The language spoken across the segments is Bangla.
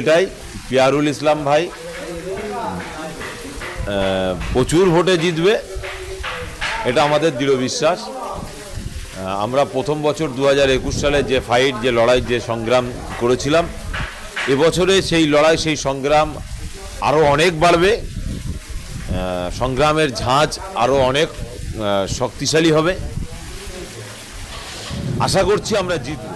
এটাই, পিয়ারুল ইসলাম ভাই। প্রচুর ভোটে জিতবে, এটা আমাদের দৃঢ় বিশ্বাস। আমরা প্রথম বছর দু হাজার একুশ সালে যে ফাইট যে লড়াই, যে সংগ্রাম করেছিলাম, এবছরে সেই লড়াই, সেই সংগ্রাম আরও অনেক বাড়বে। সংগ্রামের ঝাঁজ আরও অনেক শক্তিশালী হবে। আশা করছি আমরা জিতব।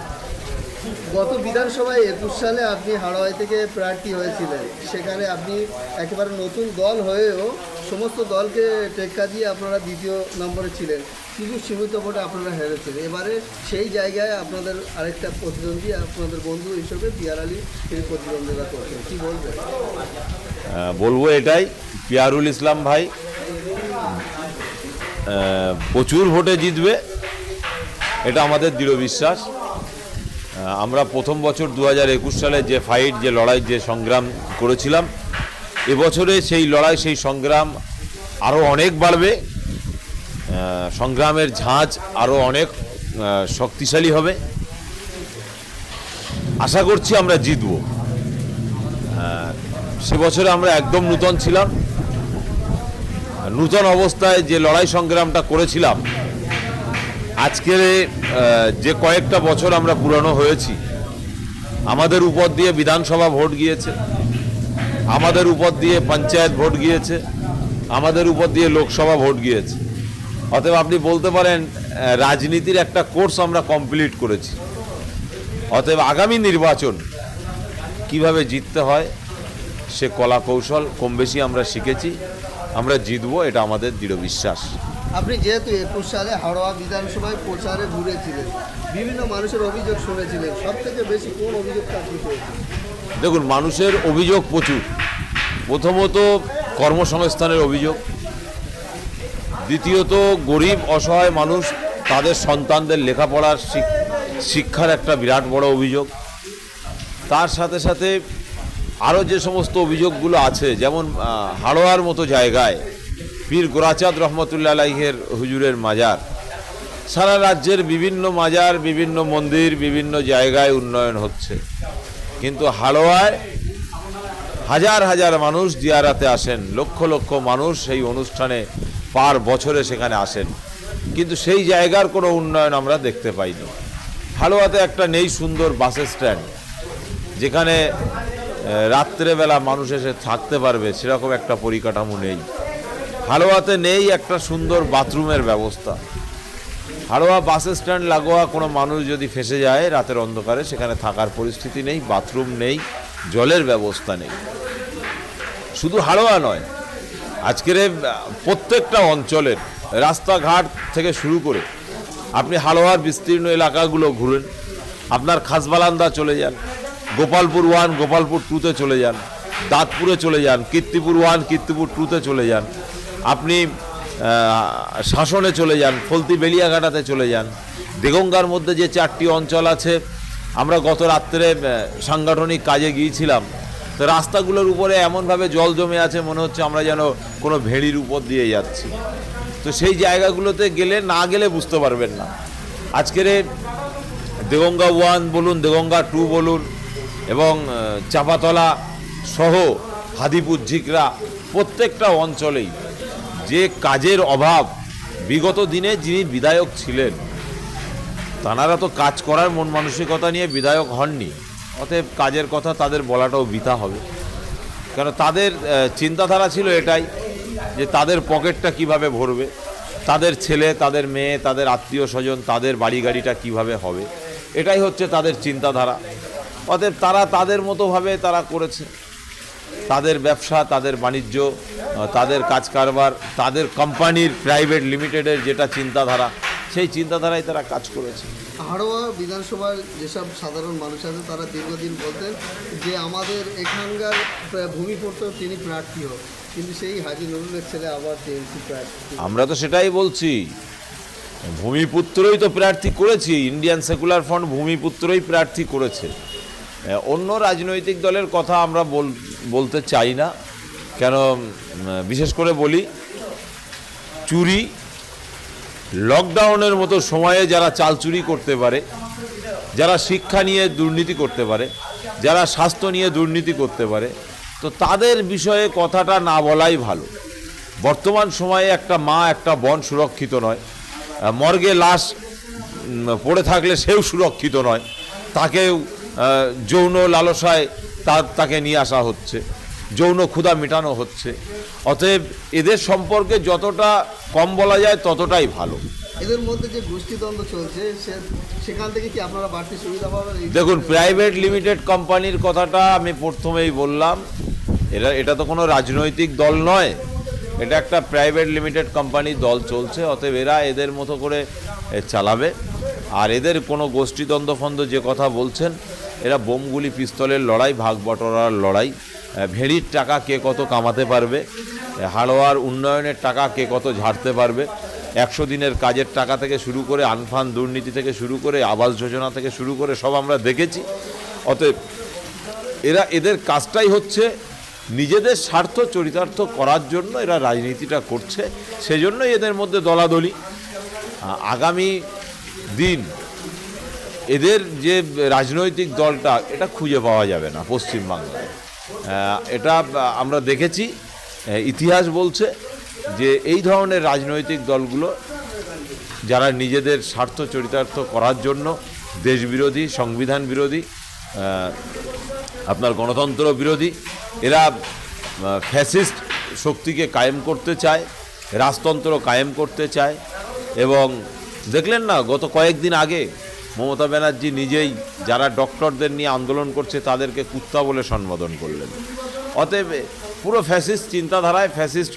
গত বিধানসভায় একুশ সালে আপনি হাড়োয়াই থেকে প্রার্থী হয়েছিলেন। সেখানে আপনি একেবারে নতুন দল হয়েও সমস্ত দলকে টেক্কা দিয়ে আপনারা দ্বিতীয় নম্বরে ছিলেন। কিন্তু সীমিত ভোটে আপনারা হেরেছেন। এবারে সেই জায়গায় আপনাদের আরেকটা প্রতিদ্বন্দ্বী, আপনাদের বন্ধু হিসেবে পিয়ার আলী তিনি প্রতিদ্বন্দ্বিতা করছেন। কী বলবেন? বলব এটাই, পিয়ারুল ইসলাম ভাই প্রচুর ভোটে জিতবে, এটা আমাদের দৃঢ় বিশ্বাস। আমরা প্রথম বছর দু হাজার একুশ সালে যে ফাইট যে লড়াই, যে সংগ্রাম করেছিলাম, এবছরে সেই লড়াই, সেই সংগ্রাম আরও অনেক বাড়বে। সংগ্রামের ঝাঁজ আরও অনেক শক্তিশালী হবে। আশা করছি আমরা জিতবো। সে বছরে আমরা একদম নূতন ছিলাম। নূতন অবস্থায় যে লড়াই সংগ্রামটা করেছিলাম আজকের যে কয়েকটা বছর আমরা পুরানো হয়েছি, আমাদের উপর দিয়ে বিধানসভা ভোট গিয়েছে, আমাদের উপর দিয়ে পঞ্চায়েত ভোট গিয়েছে, আমাদের উপর দিয়ে লোকসভা ভোট গিয়েছে। অতএব আপনি বলতে পারেন রাজনীতির একটা কোর্স আমরা কমপ্লিট করেছি। অতএব আগামী নির্বাচন কীভাবে জিততে হয়, সে কলা কৌশল কম বেশি আমরা শিখেছি, আমরা জিতবো, এটা আমাদের দৃঢ় বিশ্বাস। আপনি যেহেতু একুশ সালে হাওড়া বিধানসভায় প্রচারে ঘুরেছিলেন, বিভিন্ন মানুষের অভিযোগ শুনেছিলেন সব থেকে বেশি কোন অভিযোগটা দেখুন, মানুষের অভিযোগ প্রচুর। প্রথমত কর্মসংস্থানের অভিযোগ। দ্বিতীয়ত, গরিব, অসহায় মানুষ তাদের সন্তানদের লেখাপড়ার শিক্ষার একটা বিরাট বড় অভিযোগ। তার সাথে সাথে আরও যে সমস্ত অভিযোগগুলো আছে, যেমন হাড়োয়ার মতো জায়গায় পীর গোরাচাঁদ রহমতুল্লাহ আলাইহের হুজুরের মাজার। সারা রাজ্যের বিভিন্ন মাজার, বিভিন্ন মন্দির, বিভিন্ন জায়গায় উন্নয়ন হচ্ছে। কিন্তু হাড়োয়ায় হাজার হাজার মানুষ জিয়ারাতে আসেন, লক্ষ লক্ষ মানুষ সেই অনুষ্ঠানে পার বছরে সেখানে আসেন। কিন্তু সেই জায়গার কোনো উন্নয়ন আমরা দেখতে পাইনি। হাড়োয়াতে একটা নেই সুন্দর বাস স্ট্যান্ড, যেখানে রাত্রেবেলা মানুষ এসে থাকতে পারবে, সেরকম একটা পরিকাঠামো নেই। হাড়োয়াতে নেই একটা সুন্দর বাথরুমের ব্যবস্থা। হাড়োয়া বাস স্ট্যান্ড লাগোয়া কোনো মানুষ যদি ফেসে যায় রাতের অন্ধকারে, সেখানে থাকার পরিস্থিতি নেই, বাথরুম নেই, জলের ব্যবস্থা নেই। শুধু হাড়োয়া নয়, আজকের প্রত্যেকটা অঞ্চলের রাস্তাঘাট থেকে শুরু করে আপনি হাড়োয়ার বিস্তীর্ণ এলাকাগুলো ঘুরেন, আপনার খাসবালান্দা চলে যান, গোপালপুর ওয়ান, গোপালপুর টুতে চলে যান, দাঁতপুরে চলে যান, কীর্তিপুর ওয়ান, কীর্তিপুর টুতে চলে যান আপনি শাসনে চলে যান, ফলতি বেলিয়াঘাটাতে চলে যান। দেগঙ্গার মধ্যে যে চারটি অঞ্চল আছে, আমরা গত রাত্রে সাংগঠনিক কাজে গিয়েছিলাম। তো রাস্তাগুলোর উপরে এমনভাবে জল জমে আছে, মনে হচ্ছে আমরা যেন কোনো ভেড়ির উপর দিয়ে যাচ্ছি। তো সেই জায়গাগুলোতে গেলে, না গেলে বুঝতে পারবেন না। আজকের দেগঙ্গা ওয়ান বলুন, দেগঙ্গা টু বলুন এবং চাপাতলা সহ হাদিপুর ঝিকরা প্রত্যেকটা অঞ্চলেই যে কাজের অভাব, বিগত দিনে যিনি বিধায়ক ছিলেন, তানারা তো কাজ করার মন মানসিকতা নিয়ে বিধায়ক হননি, অতএব কাজের কথা তাদের বলাটাও বৃথা হবে। কেন তাদের চিন্তাধারা ছিল এটাই, যে তাদের পকেটটা কীভাবে ভরবে, তাদের ছেলে, তাদের মেয়ে, তাদের আত্মীয় স্বজন, তাদের বাড়ি গাড়িটা কীভাবে হবে, এটাই হচ্ছে তাদের চিন্তাধারা। অতএব তারা তাদের মতোভাবে তারা করেছে। তাদের ব্যবসা তাদের বাণিজ্য তাদের কাজ কারবার তাদের কোম্পানির প্রাইভেট লিমিটেডের যেটা চিন্তাধারা সেই চিন্তাধারায় তারা কাজ করেছে। হাড়োয়া বিধানসভার যেসব সাধারণ মানুষ আছে তারা দীর্ঘদিন বলতেন যে আমাদের এখানকার প্রা- ভূমিপুত্র তিনি প্রার্থী হোক। কিন্তু সেই হাজি নুরুলের ছেলে আবার টিএমসি প্রার্থী। আমরা তো সেটাই বলছি ভূমিপুত্রই তো প্রার্থী করেছি ইন্ডিয়ান সেকুলার ফ্রন্ট ভূমিপুত্রই প্রার্থী করেছে। অন্য রাজনৈতিক দলের কথা আমরা বল- বলতে চাই না। কেন বিশেষ করে বলি, চুরি লকডাউনের মতো সময়ে যারা চাল চুরি করতে পারে, যারা শিক্ষা নিয়ে দুর্নীতি করতে পারে, যারা স্বাস্থ্য নিয়ে দুর্নীতি করতে পারে, তো তাদের বিষয়ে কথাটা না বলাই ভালো। বর্তমান সময়ে একটা মা, একটা বোন সুরক্ষিত নয়। মর্গে লাশ পড়ে থাকলে সেও সুরক্ষিত নয়। তাকেও যৌন লালসায় তার তাকে নিয়ে আসা হচ্ছে। যৌন ক্ষুধা মেটানো হচ্ছে। অতএব এদের সম্পর্কে যতটা কম বলা যায় ততটাই ভালো। এদের মধ্যে যে গোষ্ঠীদ্বন্দ্ব চলছে সেখান থেকে কি আপনারা বাড়তি সুবিধা পাবেন? দেখুন প্রাইভেট লিমিটেড কোম্পানির কথাটা আমি প্রথমেই বললাম। এটা এটা তো কোনো রাজনৈতিক দল নয়। এটা একটা প্রাইভেট লিমিটেড কোম্পানির দল চলছে। অতএব এরা এদের মতো করে চালাবে। আর এদের কোনো গোষ্ঠীদ্বন্দ্ব ফন্দ যে কথা বলছেন এরা বোমগুলি, পিস্তলের লড়াই, ভাগ বটরার লড়াই। ভেড়ির টাকা কে কত কামাতে পারবে? হাড়োয়ার উন্নয়নের টাকা কে কত ঝাড়তে পারবে? একশো দিনের কাজের টাকা থেকে শুরু করে আনফান দুর্নীতি থেকে শুরু করে আবাস যোজনা থেকে শুরু করে সব আমরা দেখেছি। অতএব এরা, এদের কাজটাই হচ্ছে নিজেদের স্বার্থ চরিতার্থ করার জন্য এরা রাজনীতিটা করছে। সেজন্যই এদের মধ্যে দলাদলি। আগামী দিন এদের যে রাজনৈতিক দলটা, এটা খুঁজে পাওয়া যাবে না পশ্চিমবাংলায়। এটা আমরা দেখেছি। ইতিহাস বলছে যে এই ধরনের রাজনৈতিক দলগুলো যারা নিজেদের স্বার্থ চরিতার্থ করার জন্য দেশ বিরোধী সংবিধান বিরোধী আপনার গণতন্ত্র বিরোধী, এরা ফ্যাসিস্ট শক্তিকে কায়েম করতে চায়, রাজতন্ত্র কায়েম করতে চায় এবং দেখলেন না, গত কয়েকদিন আগে মমতা ব্যানার্জি নিজেই যারা ডক্টরদের নিয়ে আন্দোলন করছে, তাদেরকে কুত্তা বলে সম্বোধন করলেন। অতএব পুরো ফ্যাসিস্ট চিন্তাধারায় ফ্যাসিস্ট